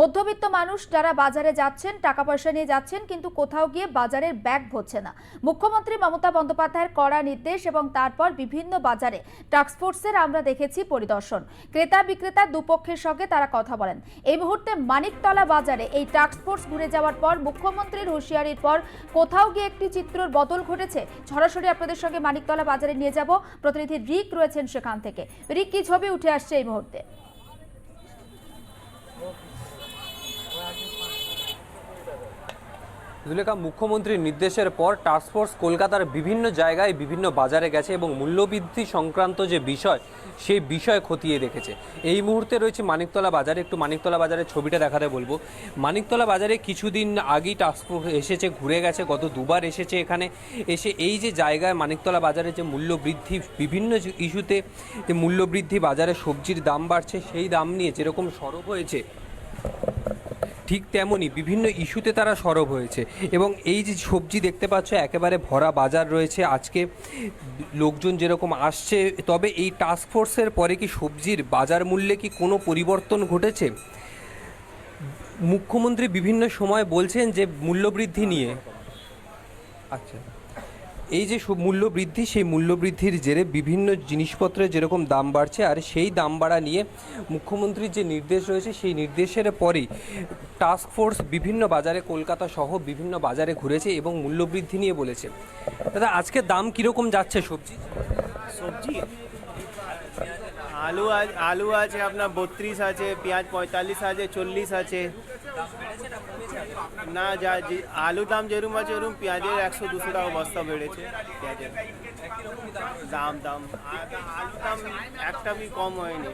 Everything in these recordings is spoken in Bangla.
মধ্যবিত্ত মানুষ যারা বাজারে যাচ্ছেন টাকা পয়সা নিয়ে যাচ্ছেন, কিন্তু কোথাও গিয়ে বাজারের ব্যাগ ভরছে না। মুখ্যমন্ত্রী মমতা বন্দ্যোপাধ্যায়ের কড়া নির্দেশ এবং তারপর বিভিন্ন বাজারে টাস্কফোর্সের আমরা দেখেছি পরিদর্শন। ক্রেতা বিক্রেতা দুপক্ষের সঙ্গে তারা কথা বলেন। এই মুহূর্তে মানিকতলা বাজারে এই টাস্কফোর্স ঘুরে যাওয়ার পর মুখ্যমন্ত্রীর হুঁশিয়ারির পর কোথাও গিয়ে একটি চিত্রর বদল ঘটেছে। সরাসরি আপনাদের সঙ্গে মানিকতলা বাজারে নিয়ে যাব। প্রতিনিধি রিক রয়েছেন সেখান থেকে। রিক, কি ছবি উঠে আসছে এই মুহূর্তে? জুলেখা মুখ্যমন্ত্রীর নির্দেশের পর টাস্কফোর্স কলকাতার বিভিন্ন জায়গায় বিভিন্ন বাজারে গেছে এবং মূল্যবৃদ্ধি সংক্রান্ত যে বিষয়, সেই বিষয় খতিয়ে দেখেছে। এই মুহূর্তে রয়েছে মানিকতলা বাজারে, একটু মানিকতলা বাজারের ছবিটা দেখাতে বলব। মানিকতলা বাজারে কিছুদিন আগেই টাস্কফোর্স এসেছে, ঘুরে গেছে, গত দুবার এসেছে এখানে। এসে এই যে জায়গায় মানিকতলা বাজারে যে মূল্যবৃদ্ধি, বিভিন্ন ইস্যুতে যে মূল্যবৃদ্ধি, বাজারে সবজির দাম বাড়ছে, সেই দাম নিয়ে যেরকম সরব হয়েছে ঠিক তেমনই বিভিন্ন ইস্যুতে তারা সরব হয়েছে। এবং এই যে সবজি দেখতে পাচ্ছ, একেবারে ভরা বাজার রয়েছে। আজকে লোকজন যেরকম আসছে, তবে এই টাস্ক ফোর্সের পরে কি সবজির বাজার মূল্যে কি কোনো পরিবর্তন ঘটেছে? মুখ্যমন্ত্রী বিভিন্ন সময় বলছেন যে মূল্যবৃদ্ধি নিয়ে। আচ্ছা। এই যে মূল্য বৃদ্ধি সেই মূল্য বৃদ্ধির জেরে বিভিন্ন জিনিসপত্রের যেরকম দাম বাড়ছে আর সেই দাম বাড়া নিয়ে মুখ্যমন্ত্রীর যে নির্দেশ রয়েছে, সেই নির্দেশের পরেই টাস্ক ফোর্স বিভিন্ন বাজারে, কলকাতা সহ বিভিন্ন বাজারে ঘুরেছে এবং মূল্য বৃদ্ধি নিয়ে বলেছে। দাদা, আজকে দাম কীরকম যাচ্ছে সবজি? সবজি? আলু আলু আছে আপনার বত্রিশ আছে, পেঁয়াজ পঁয়তাল্লিশ আছে, চল্লিশ আছে। না, যা যে- আলু দাম যেরকম আছে ওরকম, পেঁয়াজের একশো, দুশো টাকা বস্তা বেড়েছে পেঁয়াজের। দাম দাম, আর আলু দাম বি কম হয়নি।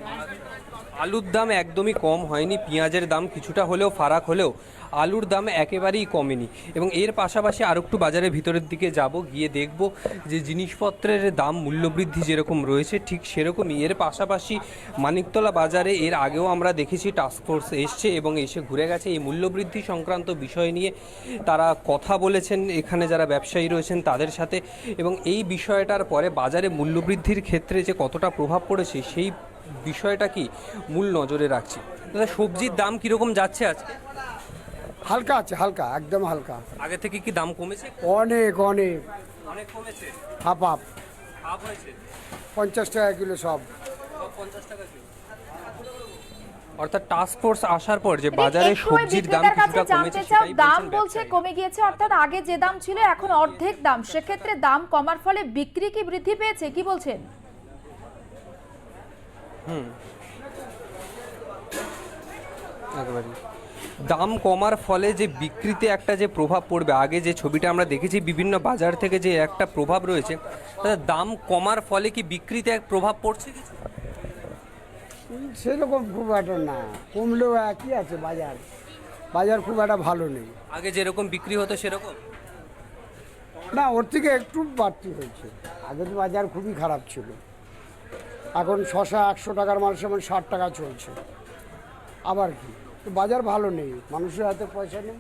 আলুর দাম একদমই কম হয়নি, পেঁয়াজের দাম কিছুটা হলেও ফারাক হলেও আলুর দাম একেবারেই কমেনি। এবং এর পাশাপাশি আর একটু বাজারের ভিতরের দিকে যাব, গিয়ে দেখব যে জিনিসপত্রের দাম, মূল্যবৃদ্ধি যেরকম রয়েছে, ঠিক সেরকমই। এর পাশাপাশি মানিকতলা বাজারে এর আগেও আমরা দেখেছি টাস্কফোর্স এসছে এবং এসে ঘুরে গেছে। এই মূল্যবৃদ্ধি সংক্রান্ত বিষয় নিয়ে তারা কথা বলেছেন এখানে যারা ব্যবসায়ী রয়েছেন তাদের সাথে এবং এই বিষয়টার পরে বাজারে মূল্যবৃদ্ধির ক্ষেত্রে যে কতটা প্রভাব পড়েছে সেই বিষয়টা কি মূল নজরে রাখছি। দাদা সবজির দাম কীরকম যাচ্ছে আজকে হালকা আছে হালকা একদম হালকা। আগে থেকে কি দাম কমেছে? অনেক অনেক। অনেক কমেছে? Half half. হাফ হয়েছে? পঞ্চাশ টাকা কিলো সব সব। পঞ্চাশ টাকা কিলো। অর্থাৎ টাস্ক ফোর্স আসার পর যে বাজারে একটু ওই সবজির দাম কিছুটা কাছে কমেছে সেটাই দাম বলছে। কমে গিয়েছে অর্থাৎ আগে যে দাম ছিল এখন অর্ধেক দাম সেক্ষেত্রে দাম কমার ফলে বিক্রি কি বৃদ্ধি পেয়েছে কি বলছেন একেবারেই। দাম কমার ফলে যে বিক্রিতে একটা যে প্রভাব পড়বে আগে যে ছবিটা আমরা দেখেছি বিভিন্ন বাজার থেকে যে একটা প্রভাব রয়েছে দাম কমার ফলে কি বিক্রিতে এক প্রভাব পড়ছে কিছু সেরকম খুব একটা না। কমলেও একই আছে বাজার। বাজার খুব একটা ভালো নেই। আগে যেরকম বিক্রি হতো সেরকম? না ওর থেকে একটু বাড়তি হয়েছে। আগের বাজার খুবই খারাপ ছিল। এখন শশা একশো টাকার মাল সেমন ষাট টাকা চলছে। আবার কি? বাজার ভালো নেই। মানুষের হাতে পয়সা নেই।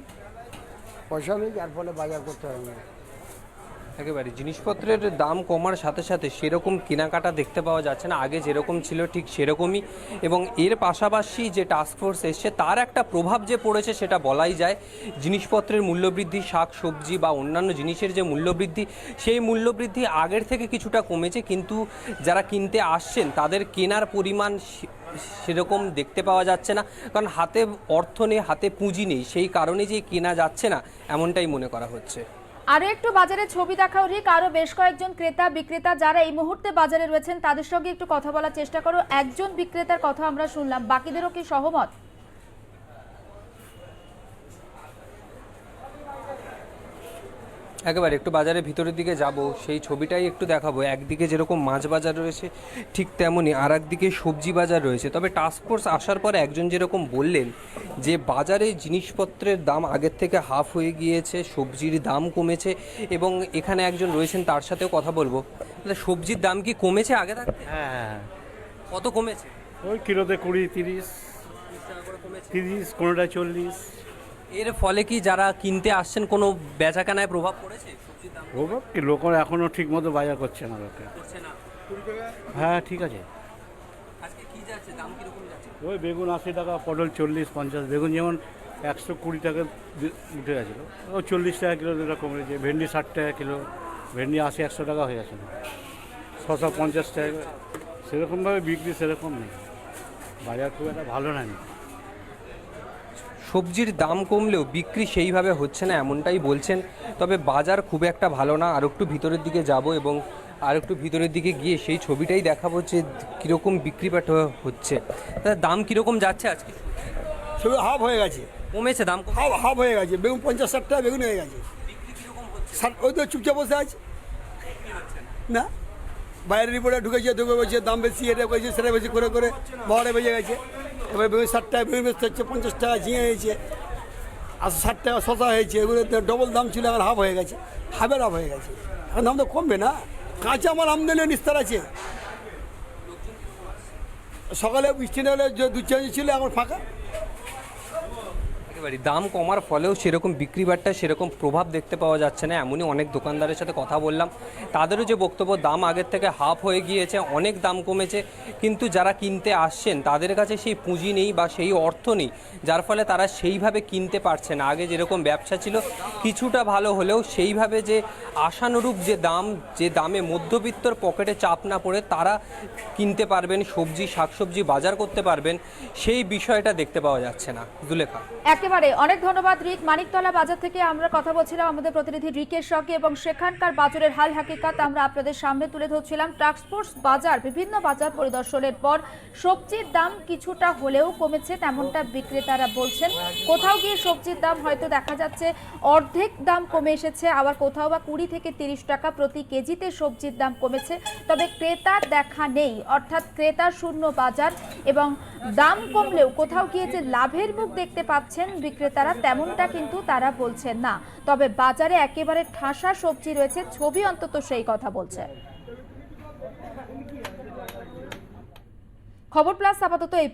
পয়সা নেই যার ফলে বাজার করতে হয় না। একেবারে। জিনিসপত্রের দাম কমার সাথে সাথে সেরকম কেনাকাটা দেখতে পাওয়া যাচ্ছে না। আগে যেরকম ছিল ঠিক সেরকমই। এবং এর পাশাপাশি যে টাস্কফোর্স এসছে, তার একটা প্রভাব যে পড়েছে সেটা বলাই যায়। জিনিসপত্রের মূল্যবৃদ্ধি, শাক, সবজি বা অন্যান্য জিনিসের যে মূল্যবৃদ্ধি, সেই মূল্যবৃদ্ধি আগের থেকে কিছুটা কমেছে। কিন্তু যারা কিনতে আসছেন, তাদের কেনার পরিমাণ সেরকম দেখতে পাওয়া যাচ্ছে না। কারণ হাতে অর্থ নেই, হাতে পুঁজি নেই। সেই কারণে যে কেনা যাচ্ছে না, এমনটাই মনে করা হচ্ছে। আরও একটু বাজারে ছবি দেখাও, ঠিক? আরও বেশ কয়েকজন ক্রেতা, বিক্রেতা যারা এই মুহূর্তে বাজারে রয়েছেন, তাদের সঙ্গে একটু কথা বলার চেষ্টা করো। একজন বিক্রেতার কথা আমরা শুনলাম। বাকিদেরও কি সহমত? একেবারে একটু বাজারের ভিতরের দিকে যাব সেই ছবিটাই একটু দেখাবো। একদিকে যেরকম মাছ বাজার রয়েছে ঠিক তেমনই আর একদিকে সবজি বাজার রয়েছে। তবে টাস্কফোর্স আসার পর একজন যেরকম বললেন যে বাজারে জিনিসপত্রের দাম আগের থেকে হাফ হয়ে গিয়েছে সবজির দাম কমেছে এবং এখানে একজন রয়েছেন তার সাথেও কথা বলব। তাহলে সবজির দাম কি কমেছে আগে থাকতে হ্যাঁ। হ্যাঁ কত কমেছে? ওই কিলোতে কুড়ি তিরিশ তিরিশ কোনোটা চল্লিশ। এর ফলে কি যারা কিনতে আসছেন কোনো বেচাকেনায় প্রভাব পড়েছে? প্রভাব কি? লোক এখনও ঠিক মতো বাজার করছে না লোকে। হ্যাঁ ঠিক আছে। ওই বেগুন আশি টাকা পটল চল্লিশ পঞ্চাশ। বেগুন যেমন একশো কুড়ি টাকা উঠে গেছিল ও চল্লিশ টাকা কিলো যেটা কমেছে ভেন্ডি ষাট টাকা কিলো ভেন্ডি আশি একশো টাকা হয়ে গেছে। ছশো পঞ্চাশ টাকা। সেরকমভাবে বিক্রি সেরকম নেই। বাজার খুব একটা ভালো নাই সবজির দাম কমলেও বিক্রি সেইভাবে হচ্ছে না এমনটাই বলছেন। তবে বাজার খুব একটা ভালো না। আর একটু ভিতরের দিকে যাব এবং আর একটু ভিতরের দিকে গিয়ে সেই ছবিটাই দেখাবো যে কীরকম বিক্রি বাট হচ্ছে। তা দাম কীরকম যাচ্ছে আজকে? সবে হাফ হয়ে গেছে। কমেছে দাম হাফ হাফ হয়ে গেছে। বেগুন পঞ্চাশ ষাট টাকা বেগুন হয়ে গেছে। ওই তো চুপচাপ বসে আছে। না? বাইরের রিপোর্টে ঢুকেছে ঢুকে বলছে দাম বেশি এটা করেছে সেটা বেশি করে করে বারোটা বেজে গেছে। এবার বেগুন ষাট টাকা হচ্ছে পঞ্চাশ টাকা ঝিঙে হয়েছে। আর ষাট টাকা শশা হয়েছে এগুলো ডবল দাম ছিল এখন হাফ হয়ে গেছে। হাফের হাফ হয়ে গেছে। এখন দাম তো কমবে না। কাঁচা আমার আমদানি নিস্তার আছে। সকালে বৃষ্টি না হলে দু চার ছিল, এখন ফাঁকা। একেবারেই। দাম কমার ফলেও সেরকম বিক্রি বাট্টা সেরকম প্রভাব দেখতে পাওয়া যাচ্ছে না, এমনই অনেক দোকানদারের সাথে কথা বললাম। তাদেরও যে বক্তব্য, দাম আগের থেকে হাফ হয়ে গিয়েছে, অনেক দাম কমেছে, কিন্তু যারা কিনতে আসছেন, তাদের কাছে সেই পুঁজি নেই বা সেই অর্থ নেই, যার ফলে তারা সেইভাবে কিনতে পারছে না। আগে যেরকম ব্যবসা ছিল, কিছুটা ভালো হলেও সেইভাবে যে আশানুরূপ যে দাম, যে দামে মধ্যবিত্তর পকেটে চাপ না পড়ে তারা কিনতে পারবেন, সবজি, শাকসবজি বাজার করতে পারবেন, সেই বিষয়টা দেখতে পাওয়া যাচ্ছে না। জুলেখা। একেবারে। অনেক ধন্যবাদ, রিক। মানিকতলা বাজার থেকে আমরা কথা বলছিলাম আমাদের প্রতিনিধি রিকের সঙ্গে এবং সেখানকার বাজারের হাল হাকিকাত আমরা আপনাদের সামনে তুলে ধরছিলাম। ট্রান্সপোর্টস বাজার, বিভিন্ন বাজার পরিদর্শনের পর সবজির দাম কিছুটা হলেও কমেছে, তেমনটা বিক্রেতারা বলছেন। কোথাও গিয়ে সবজির দাম হয়তো দেখা যাচ্ছে, অর্ধেক দাম কমে এসেছে, আবার কোথাও বা কুড়ি থেকে তিরিশ টাকা প্রতি কেজিতে সবজির দাম কমেছে। তবে ক্রেতার দেখা নেই, অর্থাৎ ক্রেতার শূন্য বাজার এবং দাম কমলেও কোথাও গিয়ে যে লাভের মুখ দেখতে পাচ্ছেন বিক্রেতারা, তেমনটা কিন্তু তারা বলছেন না তবে বাজারে একেবারে ঠাসা সবজি রয়েছে, ছবি অন্তত সেই কথা বলছে খবর প্লাস আপাতত এই।